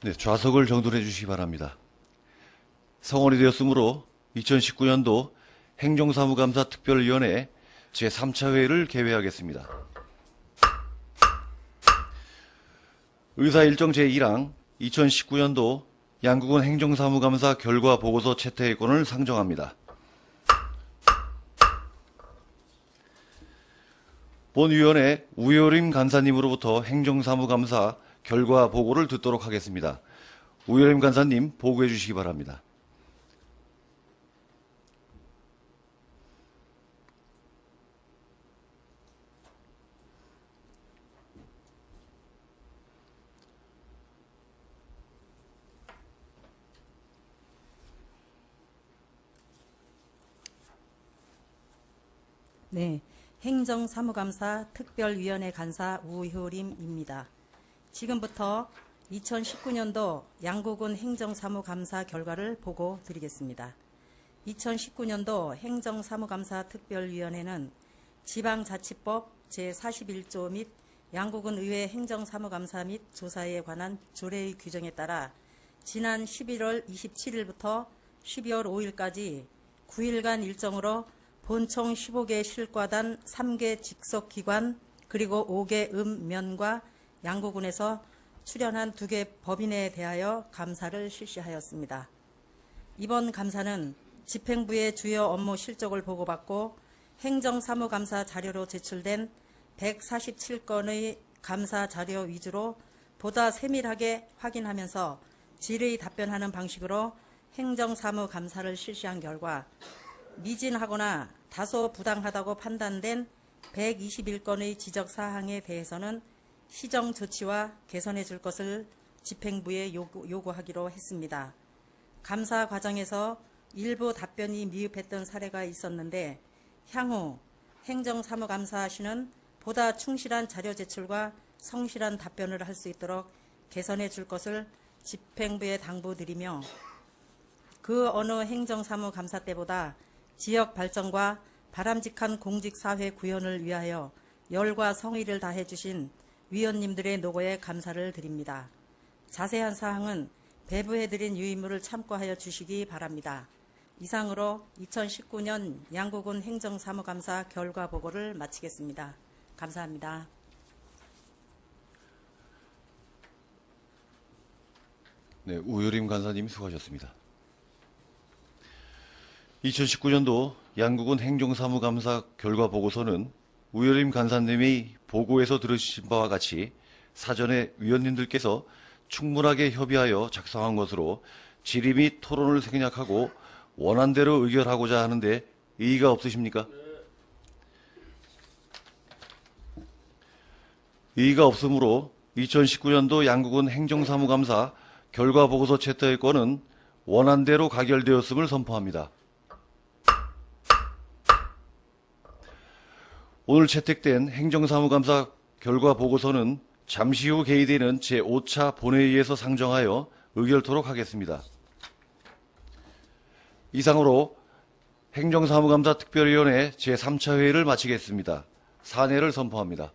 네, 좌석을 정돈해 주시기 바랍니다. 성원이 되었으므로 2019년도 행정사무감사 특별위원회 제3차 회의를 개회하겠습니다. 의사 일정 제1항 2019년도 양국은 행정사무감사 결과 보고서 채택권을 상정합니다. 본위원회 우효림 간사님으로부터 행정사무감사 결과 보고를 듣도록 하겠습니다. 우효림 간사님 보고해 주시기 바랍니다. 네, 행정사무감사 특별위원회 간사 우효림입니다. 지금부터 2019년도 양국은 행정사무감사 결과를 보고 드리겠습니다. 2019년도 행정사무감사 특별위원회는 지방자치법 제41조 및 양국은 의회 행정사무감사 및 조사에 관한 조례의 규정에 따라 지난 11월 27일부터 12월 5일까지 9일간 일정으로 본청 15개 실과단 3개 직속기관 그리고 5개 읍면과 양구군에서 출연한 2개 법인에 대하여 감사를 실시하였습니다. 이번 감사는 집행부의 주요 업무 실적을 보고받고 행정사무감사 자료로 제출된 147건의 감사 자료 위주로 보다 세밀하게 확인하면서 질의 답변하는 방식으로 행정사무 감사를 실시한 결과 미진하거나 다소 부당하다고 판단된 121건의 지적 사항에 대해서는 시정 조치와 개선해 줄 것을 집행부에 요구, 요구 하기로 했습니다. 감사 과정에서 일부 답변이 미흡했던 사례가 있었는데 향후 행정사무감사시는 보다 충실한 자료 제출과 성실한 답변을 할 수 있도록 개선해 줄 것을 집행부에 당부드리며 그 어느 행정사무감사 때보다 지역 발전과 바람직한 공직사회 구현을 위하여 열과 성의를 다해 주신 위원님들의 노고에 감사를 드립니다. 자세한 사항은 배부해드린 유의물을 참고하여 주시기 바랍니다. 이상으로 2019년 양국은 행정사무감사 결과 보고를 마치겠습니다. 감사합니다. 네, 우효림 간사님이 수고하셨습니다. 2019년도 양국은 행정사무감사 결과 보고서는 우효림 간사님이 보고에서 들으신 바와 같이 사전에 위원님들께서 충분하게 협의하여 작성한 것으로 질의 및 토론을 생략하고 원안대로 의결하고자 하는데 이의가 없으십니까? 이의가 없으므로 2019년도 양국은 행정사무감사 결과보고서 채택의 건은 원안대로 가결되었음을 선포합니다. 오늘 채택된 행정사무감사 결과 보고서는 잠시 후 개의되는 제5차 본회의에서 상정하여 의결토록 하겠습니다. 이상으로 행정사무감사 특별위원회 제3차 회의를 마치겠습니다. 사내를 선포합니다.